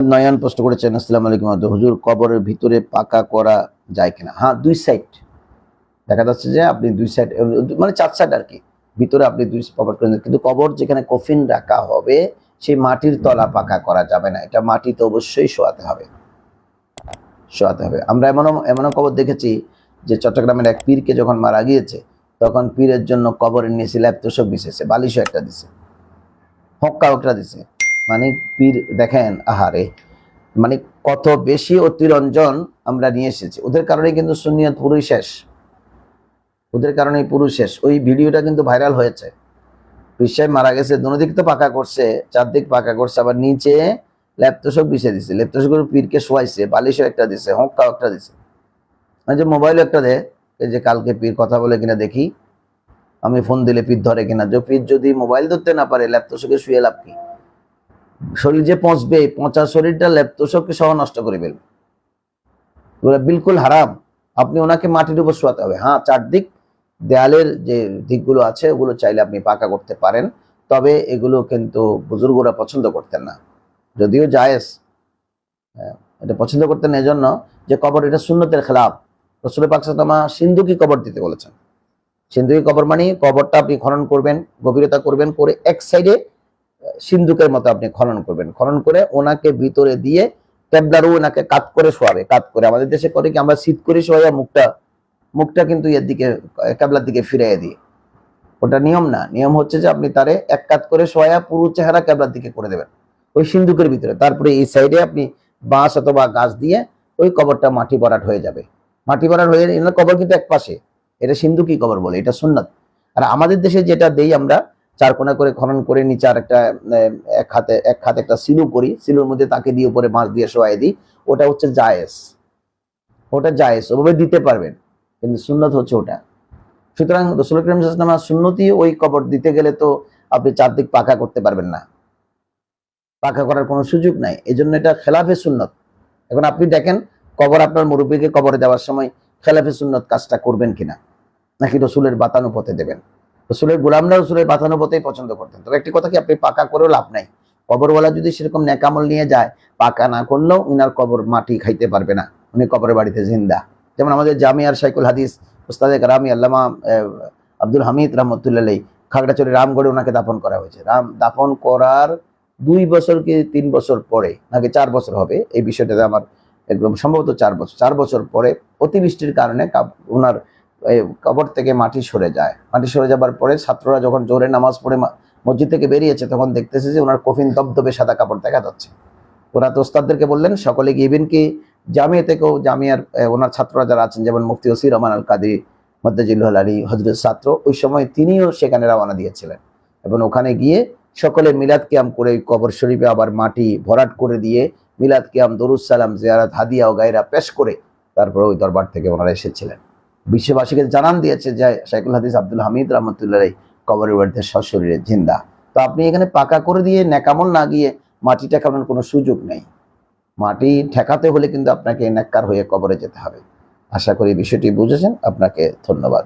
নয়ন প্রশ্ন করেছেন, আসসালামু আলাইকুম হুজুর কবরের ভিতরে পাকা করা যায় কিনা? হ্যাঁ দুই সাইড দেখা যাচ্ছে যে আপনি দুই সাইড মানে চার সাইড আর কি। ভিতরে আপনি দুই কবর করে কিন্তু কবর যেখানে কফিন রাখা হবে, সেই মাটির তলা পাকা করা যাবে না। এটা মাটিতে অবশ্যই শোয়াতে হবে। শোয়াতে হবে। আমরা এমনও এমনও কবর দেখেছি যে চট্টগ্রামের এক পীরকে যখন মারা গিয়েছে, তখন পীরের জন্য কবরের নিচে ল্যাপতোষক বিছেছে, বালিশও একটা দিছে, হক্কাও একটা দিছে। মানে পীর দেখেন, আহারে। মানে কত বেশি অতিরঞ্জন আমরা নিয়ে এসেছি। ওদের কারণে কিন্তু সুনিয়ত পুরোই শেষ। ওদের কারণেই পুরো শেষ। ওই ভিডিওটা কিন্তু ভাইরাল হয়েছে। বিশ্বায় মারা গেছে, দুদিক তো পাকা করছে, চারদিক পাকা করছে, আবার নিচে ল্যাপতোষক বিছিয়ে দিছে। ল্যাপতোষকের পীরকে শোয়াইছে, বালিশও একটা দিছে, হক্কাও একটা দিছে। যে মোবাইল একটা দে যে কালকে পীর কথা বলে কিনা দেখি। আমি ফোন দিলে পীর ধরে কিনা। যে পীর যদি মোবাইল ধরতে না পারে ল্যাপটপকে শুয়ে লাভ কি? শরীর যে পচবে পচা শরীরটা ল্যাপটপকে সহ নষ্ট করে ফেলবে। বিলকুল হারাম। আপনি ওনাকে মাটির উপর শোয়াতে হবে। হ্যাঁ চারদিক দেয়ালের যে দিকগুলো আছে ওগুলো চাইলে আপনি পাকা করতে পারেন। তবে এগুলো কিন্তু বুজুর্গরা পছন্দ করতেন না। যদিও জায়েজ। হ্যাঁ, এটা পছন্দ করতেন এজন্য যে কবর এটা শূন্যতের খেলাফ। রসুল পাকসাতামা সিন্ধুকি কবর দিতে বলেছেন। সিন্ধুকি কবর মানে কবরটা আপনি খনন করবেন গভীরতা করবেন করে এক সাইডে সিন্ধুকের মতো আপনি খনন করবেন। খনন করে ওনাকে ভিতরে দিয়ে ট্যাবলারও ওনাকে কাত করে শোয়াবে। কাত করে আমাদের দেশে করে কি আমরা শীত করে শোয়া মুখটা? মুখটা কিন্তু এর দিকে ক্যাবলার দিকে ফিরিয়ে দিই ওটা নিয়ম না। নিয়ম হচ্ছে যে আপনি তারে এক কাত করে শোয়া পুরো চেহারা ক্যাবলার দিকে করে দেবেন। ওই সিন্ধুকের ভিতরে। তারপরে এই সাইডে আপনি বাঁশ অথবা গাছ দিয়ে ওই কবরটা মাটি ভরাট হয়ে যাবে। মাটি ভরাট হয়ে কবর কিন্তু এক পাশে এটা সিন্ধুকি কবর বলে, এটা সুন্নাত। আর আমাদের দেশে যেটা দেই আমরা চার কোনা করে খনন করে নিচে আর একটা এক হাতে এক হাতে একটা সিলু করি সিলুর মধ্যে তাকে দিয়ে উপরে মাছ দিয়ে শোয়াই দিই। ওটা হচ্ছে জায়েজ। ওটা জায়েজ, ওভাবে দিতে পারবেন, কিন্তু সুন্নত হচ্ছে ওটা। সুতরাং রসুল করিম সুন্নতি ওই কবর দিতে গেলে তো আপনি চারদিক পাকা করতে পারবেন না। পাকা করার কোনো সুযোগ নাই। এই জন্য এটা খেলাফে সুন্নত। এখন আপনি দেখেন, কবর আপনার মুরব্বীকে কবরে দেওয়ার সময় খেলাফে সুন্নত কাজটা করবেন কিনা? নাকি রসুলের বাতানো পথে দেবেন? রসুলের গোলামরা রসুলের বাতানো পথেই পছন্দ করতেন। তবে একটি কথা কি, আপনি পাকা করেও লাভ নাই। কবরওয়ালা যদি সেরকম ন্যাকামল নিয়ে যায়, পাকা না করলেও উনার কবর মাটি খাইতে পারবে না। উনি কবরের বাড়িতে জিন্দা। যেমন আমাদের জামিয়ার সাইকুল হাদিস, উস্তাদে রামি আল্লামা আব্দুল হামিদ রহমতুল্লাহ খাগড়াচড়ি রামগড়ে ওনাকে দাফন করা হয়েছে। রাম, দাফন করার দুই বছর কি তিন বছর পরে, নাকি চার বছর হবে, এই বিষয়টাতে আমার একদম সম্ভবত চার বছর চার বছর পরে অতিবৃষ্টির কারণে ওনার কবর থেকে মাটি সরে যায়। মাটি সরে যাবার পরে ছাত্ররা যখন জোরে নামাজ পড়ে মসজিদ থেকে বেরিয়েছে, তখন দেখতেছে যে ওনার কফিন দবদবে সাদা কাপড় দেখা যাচ্ছে। ওরা তো ওস্তাদদেরকে বললেন, সকলে গিয়ে কি জামিয়া থেকেও জামিয়ার ওনার ছাত্ররা যারা আছেন, যেমন মুফতি ওসির রহমান আল কাদি মদ্দাজিল্লাহ আলী হজরত ছাত্র, ওই সময় তিনিও সেখানে রওনা দিয়েছিলেন। এবং ওখানে গিয়ে সকলে মিলাদ কিয়াম করে কবর শরীফে আবার মাটি ভরাট করে দিয়ে মিলাদ কিয়াম, দরুদ সালাম, জিয়ারাত, হাদিয়া ও গায়রা পেশ করে তারপরে ওই দরবার থেকে ওনারা এসেছিলেন। বিশ্ববাসীকে জানান দিয়েছে যে শাইকুল হাদিস আব্দুল হামিদ রহমতুল্লাহ কবরের বাড়িতে সশরীরে জিন্দা। তো আপনি এখানে পাকা করে দিয়ে ন্যাকামল না গিয়ে মাটি ঠেকানোর কোনো সুযোগ নেই। মাটি ঠেকাতে হলে কিন্তু আপনাকে নেককার হয়ে কবরে যেতে হবে। আশা করি বিষয়টি বুঝেছেন। আপনাকে ধন্যবাদ।